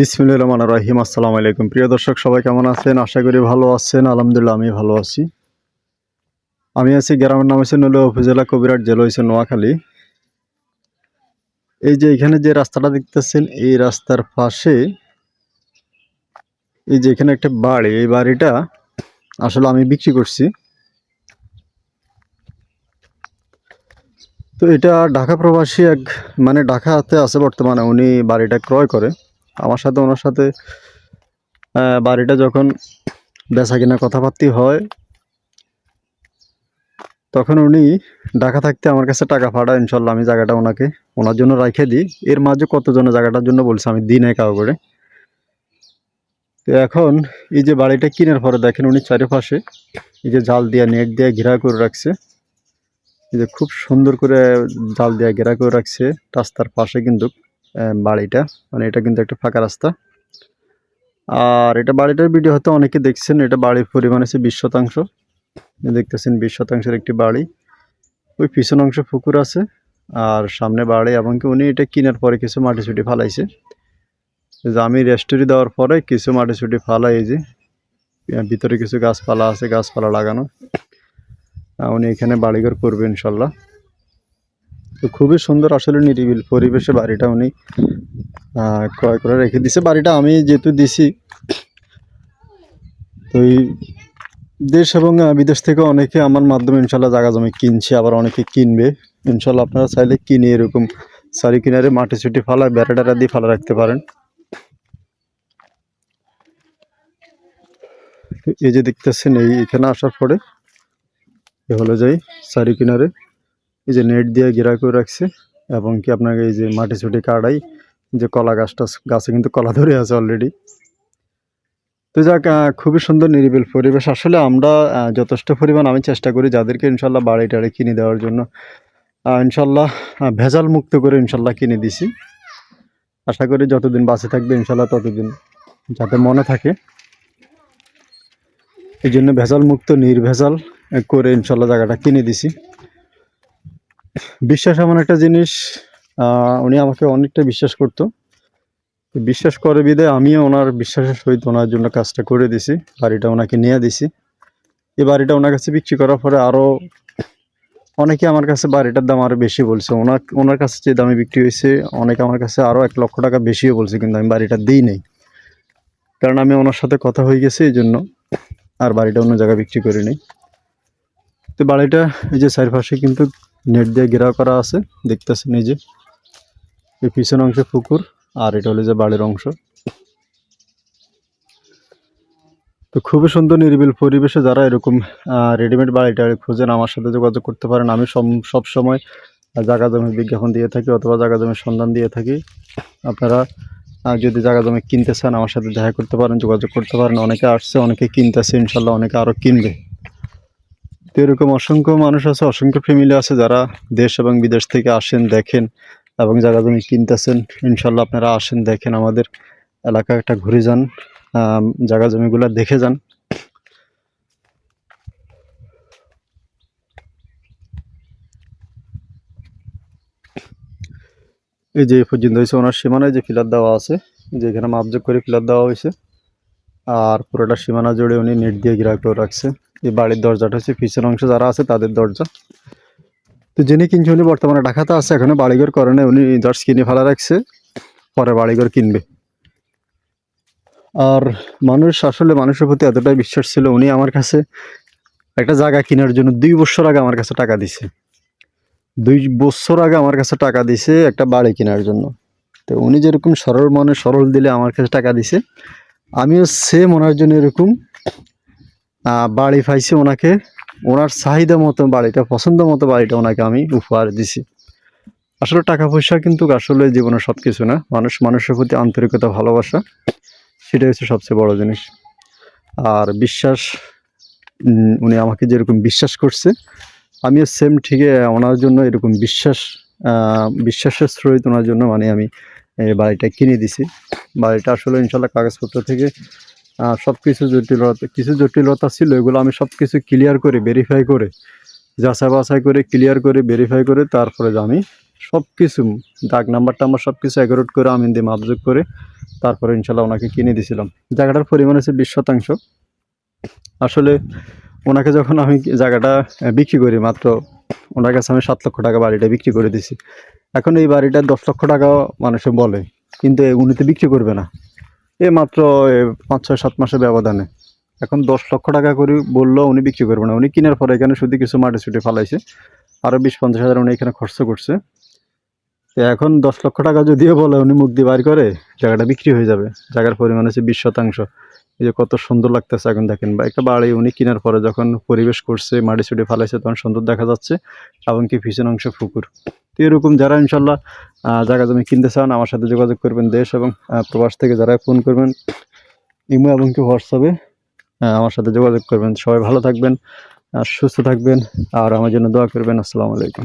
বিসমিল্লাহির রহমানির রহিম। আসসালামু আলাইকুম। প্রিয় দর্শক, সবাই কেমন আছেন? আশা করি ভালো আছেন। আলহামদুলিল্লাহ আমি ভালো আছি। আমি আছি গ্রামের নাম হচ্ছে নলে উপজেলা কবিরাট জেলা হয়েছে নোয়াখালী। এই যে এখানে যে রাস্তাটা দেখতেছেন, এই রাস্তার পাশে এই যে এখানে একটা বাড়ি, এই বাড়িটা আসলে আমি বিক্রি করছি। তো এটা ঢাকা প্রবাসী এক মানে ঢাকাতে আছে বর্তমানে, উনি বাড়িটা ক্রয় করে। আমার সাথে, ওনার সাথে বাড়িটা যখন বেচা কিনা কথাবার্তি হয়, তখন উনি ঢাকা থাকতে আমার কাছে টাকা পাঠায়, ইনশাল্লাহ আমি জায়গাটা ওনাকে, ওনার জন্য রাখে দিই। এর মাঝে কতজনের জায়গাটার জন্য বলছে, আমি দিনে কাউ করে তো এখন এই যে বাড়িটা কিনার পরে দেখেন উনি চারিপাশে এই যে জাল দিয়া, নেট দিয়ে ঘেরা করে রাখছে। এই যে খুব সুন্দর করে জাল দিয়ে ঘেরা করে রাখছে, রাস্তার পাশে কিন্তু। বাড়িটা। মানে এটা কিন্তু একটা ফাঁকা রাস্তা। আর এটা বাড়িটার ভিডিও হয়তো অনেকে দেখছেন। এটা বাড়ির পরিমাণ আছে বিশ শতাংশ। দেখতেছেন, বিশ শতাংশের একটি বাড়ি। ওই পিছন অংশ পুকুর আছে। আর সামনে বাড়ি, এবং কি উনি এটা কেনার পরে কিছু মাটি ছুটি ফালাইছে। যে আমি রেস্টুরি দেওয়ার পরে কিছু মাটি ছুটি ফালাই যে ভিতরে কিছু গাছপালা আছে, গাছপালা লাগানো। উনি এখানে বাড়িঘর করবে ইনশাল্লাহ। তো খুবই সুন্দর আসলে নিরিবিল পরিবেশে বাড়িটা উনি ক্রয় করে রেখে দিছে বাড়িটা আমি যেহেতু দিছি, তো এই দেশ এবং বিদেশ থেকে অনেকে আমার মাধ্যমে ইনশাল্লাহ জায়গা জমি কিনছে, আবার অনেকে কিনবে। ইনশাল্লাহ আপনারা চাইলে কিনে এরকম সারি কিনারে মাটি ছুটি ফালা বেড়া টেড়া দিয়ে ফালা রাখতে পারেন। এই যে দেখতেছেন, এই এখানে আসার পরে এ হলো যাই সারি কিনারে। এই যে নেট দিয়ে ঘেরা করে রাখছে, এবং কি আপনাকে এই যে মাটি ছুটি কাটাই, যে কলা গাছটা, গাছে কিন্তু কলা ধরে আছে অলরেডি তো যাক খুবই সুন্দর নিরিবিল পরিবেশ। আসলে আমরা যথেষ্ট পরিমাণ আমি চেষ্টা করি যাদেরকে ইনশাল্লাহ বাড়ি টাড়ি কিনে দেওয়ার জন্য। ইনশাল্লাহ ভেজাল মুক্ত করে ইনশাল্লাহ কিনে দিছি। আশা করি যতদিন বাঁচে থাকবে, ইনশাল্লাহ ততদিন যাতে মনে থাকে। এই জন্য ভেজাল মুক্ত, নির্ভেজাল করে ইনশাল্লাহ জায়গাটা কিনে দিছি। বিশ্বাস এমন একটা জিনিস উনি আমাকে অনেকটা বিশ্বাস করতো। বিশ্বাস করে বিদে আমিও ওনার বিশ্বাসের সহিত ওনার জন্য কাজটা করে দিছি, বাড়িটা ওনাকে নিয়ে দিছি। এই বাড়িটা ওনার কাছে বিক্রি করার পরে আরও অনেকে আমার কাছে বাড়িটার দাম আরও বেশি বলছে। ওনার ওনার কাছে যে দামে বিক্রি হয়েছে, অনেকে আমার কাছে আরও এক লক্ষ টাকা বেশিও বলছে, কিন্তু আমি বাড়িটা দিই নেই। কারণ আমি ওনার সাথে কথা হয়ে গেছে, এই জন্য আর বাড়িটা অন্য জায়গায় বিক্রি করি নাই। তো বাড়িটা এই যে চারপাশে কিন্তু নেট দিয়ে ঘেরাও করা আছে, দেখতেছেন এই যে। এই পিছন অংশে পুকুর, আর এটা হলো যে বাড়ির অংশ। তো খুবই সুন্দর নিরিবিল পরিবেশে যারা এরকম রেডিমেড বাড়িটা খোঁজেন, আমার সাথে যোগাযোগ করতে পারেন। আমি সব সময় জায়গা জমির বিজ্ঞাপন দিয়ে থাকি অথবা জায়গা জমির সন্ধান দিয়ে থাকি। আপনারা যদি জায়গা জমি কিনতে চান, আমার সাথে দেখা করতে পারেন, যোগাযোগ করতে পারেন। অনেকে আসছে, অনেকে কিনতেছে, ইনশাল্লাহ অনেকে আরও কিনবে। তো এরকম অসংখ্য মানুষ আছে, অসংখ্য ফ্যামিলি আছে যারা দেশ এবং বিদেশ থেকে আসেন, দেখেন এবং জায়গা জমি কিনতেছেন। ইনশাল্লাহ আপনারা আসেন, দেখেন আমাদের এলাকা একটা ঘুরে যান জায়গা জমিগুলো দেখে যান। এই যে পর্যন্ত হয়েছে, ওনার সীমানায় যে ফিলার দেওয়া আছে, যে এখানে মাপযোগ করে ফিলার দেওয়া হয়েছে, আর পুরোটা সীমানা জুড়ে উনি নেট দিয়ে ঘেরা করে রাখছে। এই বাড়ির দরজাটা হচ্ছে পিছন অংশ যারা আছে তাদের দরজা। তো যিনি কিনছে উনি বর্তমানে ঢাকাতে আছে, এখনও বাড়িঘর করে নাই, উনি জাস্ট কিনে ফেলা রাখছে, পরে বাড়িঘর কিনবে। আর মানুষ আসলে মানুষের প্রতি এতটাই বিশ্বাস ছিল, উনি আমার কাছে একটা জায়গা কেনার জন্য দুই বছর আগে আমার কাছে টাকা দিছে। দুই বছর আগে আমার কাছে টাকা দিছে একটা বাড়ি কেনার জন্য। তো উনি যেরকম সরল মনে সরল দিলে আমার কাছে টাকা দিছে, আমিও সেম ওনার জন্য এরকম বাড়ি পাইছি ওনাকে। ওনার চাহিদা মতো বাড়িটা, পছন্দ মতো বাড়িটা ওনাকে আমি উপহার দিছি। আসলে টাকা পয়সা কিন্তু আসলে জীবনে সব কিছু না। মানুষ, মানুষের প্রতি আন্তরিকতা, ভালোবাসা, সেটাই হচ্ছে সবচেয়ে বড় জিনিস। আর বিশ্বাস উনি আমাকে যেরকম বিশ্বাস করছে, আমিও সেম ঠিকই ওনার জন্য এরকম বিশ্বাস বিশ্বাসের স্রোত ওনার জন্য মানে আমি এই বাড়িটা কিনে দিছি। বাড়িটা আসলে ইনশাল্লাহ কাগজপত্র থেকে সব কিছু জটিলতা কিছু জটিলতা ছিল, এগুলো আমি সব কিছু ক্লিয়ার করে ভেরিফাই করে, যাচাই বাছাই করে ক্লিয়ার করে ভেরিফাই করে, তারপরে আমি সব কিছু দাগ নাম্বারটা আমার সব কিছু অ্যাগোরেট করে, আমি দিয়ে মাপযোগ করে, তারপরে ইনশাল্লাহ ওনাকে কিনে দিয়েছিলাম জায়গাটার পরিমাণ হচ্ছে বিশ শতাংশ। আসলে ওনাকে যখন আমি জায়গাটা বিক্রি করি, মাত্র ওনার কাছে আমি সাত লক্ষ টাকা বাড়িটা বিক্রি করে দিছি। এখন এই বাড়িটা দশ লক্ষ টাকা মানুষে বলে, কিন্তু উনি তো বিক্রি করবে না। এ মাত্র পাঁচ, ছয়, সাত মাসের ব্যবধানে। এখন দশ লক্ষ টাকা করে বলল উনি বিক্রি করবে না। উনি কেনার পরে এখানে শুধু কিছু মাটি ছুটি ফালাইছে। আরও বিশ, পঞ্চাশ হাজার উনি এখানে খরচ করছে। এখন দশ লক্ষ টাকা যদিও বলে উনি মুখ দিয়ে বার করে, জায়গাটা বিক্রি হয়ে যাবে। জায়গার পরিমাণ হচ্ছে বিশ শতাংশ। এই যে কত সুন্দর লাগতেছে এখন দেখেন বা একটা বাড়ি উনি কেনার পরে যখন পরিবেশ করছে, মাটি ছুটি ফালাইছে, তখন সুন্দর দেখা যাচ্ছে। এবং কি পিছন অংশ পুকুর তো এরকম যারা ইনশাল্লাহ জায়গা জমি কিনতে চান, আমার সাথে যোগাযোগ করবেন দেশ এবং প্রবাস থেকে যারা ফোন করবেন, ইমো এবং কি হোয়াটসঅ্যাপে আমার সাথে যোগাযোগ করবেন। সবাই ভালো থাকবেন আর সুস্থ থাকবেন, আর আমার জন্য দোয়া করবেন। আসসালামু আলাইকুম।